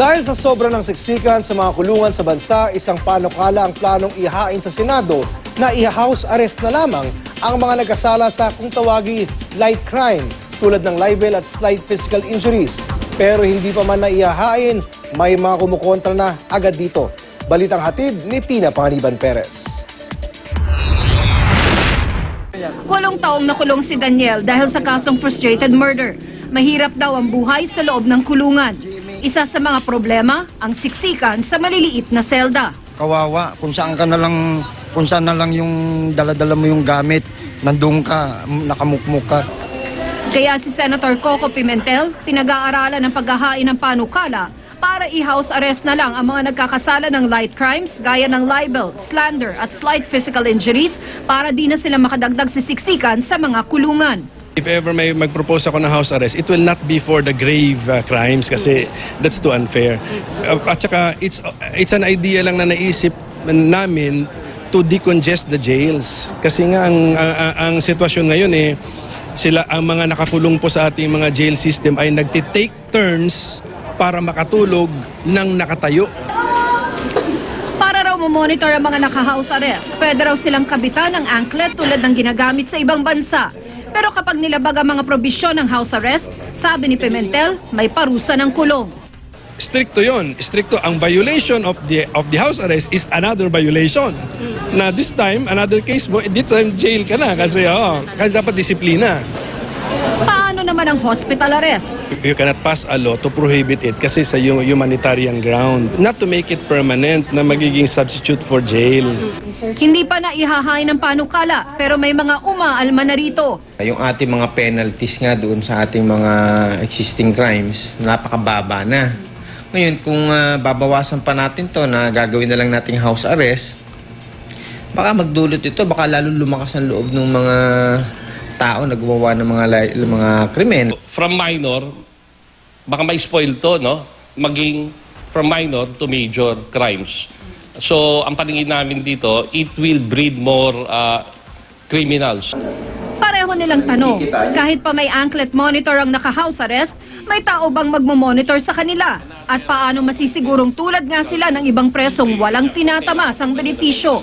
Dahil sa sobra ng siksikan sa mga kulungan sa bansa, isang panukala ang planong ihain sa Senado na i-house arrest na lamang ang mga nagkasala sa kung tawagi light crime tulad ng libel at slight physical injuries. Pero hindi pa man naihahain, may mga kumukontra na agad dito. Balitang hatid ni Tina Panganiban Perez. Walong taong nakulong si Daniel dahil sa kasong frustrated murder. Mahirap daw ang buhay sa loob ng kulungan. Isa sa mga problema, ang siksikan sa maliliit na selda. kawawa kung saan ka na lang kung saan na lang yung daladala mo yung gamit nandun ka nakamukmuk ka Kaya si Senator Coco Pimentel, pinag-aaralan ng paghahain ng panukala para i-house arrest na lang ang mga nagkakasala ng light crimes gaya ng libel, slander at slight physical injuries para di na sila makadagdag sa siksikan sa mga kulungan. If ever may mag-propose ako ng house arrest, it will not be for the grave uh, crimes kasi that's too unfair. Uh, at saka it's it's an idea lang na naisip namin to decongest the jails. Kasi nga ang, ang- ang sitwasyon ngayon eh sila ang mga nakakulong po sa ating mga jail system ay nagti-take turns para makatulog ng nakatayo. Para raw monitor ang mga naka-house arrest, pwede raw silang kabitan ng anklet tulad ng ginagamit sa ibang bansa. Pero kapag nilabag ang mga probisyon ng house arrest, sabi ni Pimentel, may parusa ng kulong. Stricto yon. Stricto ang violation of the of the house arrest is another violation. Na this time, another case mo, this time jail ka na kasi oh, kasi dapat disiplina. Naman ang hospital arrest? You cannot pass a law to prohibit it kasi sa hu- humanitarian ground. Not to make it permanent na magiging substitute for jail. Hindi pa na ihahain ng panukala, pero may mga umaalma na rito. Yung ating mga penalties nga doon sa ating mga existing crimes, napakababa na. Ngayon, kung ah, babawasan pa natin to na gagawin na lang nating house arrest, baka magdulot ito, baka lalo lumakas ang loob ng mga tao na gumawa ng mga, mga krimen. from minor, baka may spoil to, no? Maging from minor to major crimes. So, ang paningin namin dito, it will breed more uh, criminals. Pareho nilang tanong, kahit pa may anklet monitor ang naka-house arrest, may tao bang magmo-monitor sa kanila? At paano masisigurong tulad nga sila ng ibang presong walang tinatamas ang benepisyo?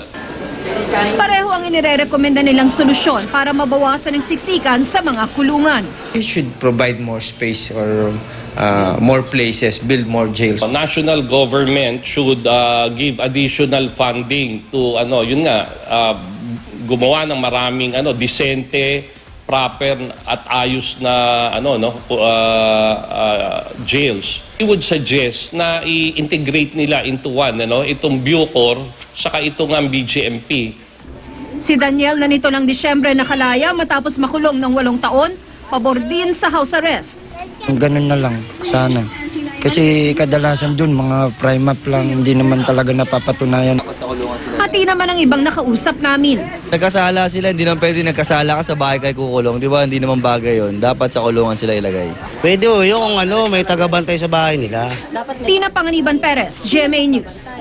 Pareho ang inirerekomenda nilang solusyon para mabawasan ang siksikan sa mga kulungan. We should provide more space or ah, more places, build more jails. The national government should uh, give additional funding to ano, yun nga, uh, gumawa ng maraming ano, disente, proper at ayos na ano no uh, uh, jails. We would suggest na i-integrate nila into one ano itong Bucor saka itong ang BGMP. Si Daniel na nito ng Disyembre nakalaya matapos makulong ng walong taon, pabor din sa house arrest. ganun na lang sana kasi kadalasan dun mga prime up lang hindi naman talaga napapatunayan Pati naman ang ibang nakausap namin. Nagkasala sila, hindi naman pwede nagkasala ka sa bahay kay kukulong. Di ba? Hindi naman bagay yon. Dapat sa kulungan sila ilagay. Pwede o, yung ano, may tagabantay sa bahay nila. Tina Panganiban Perez, GMA News.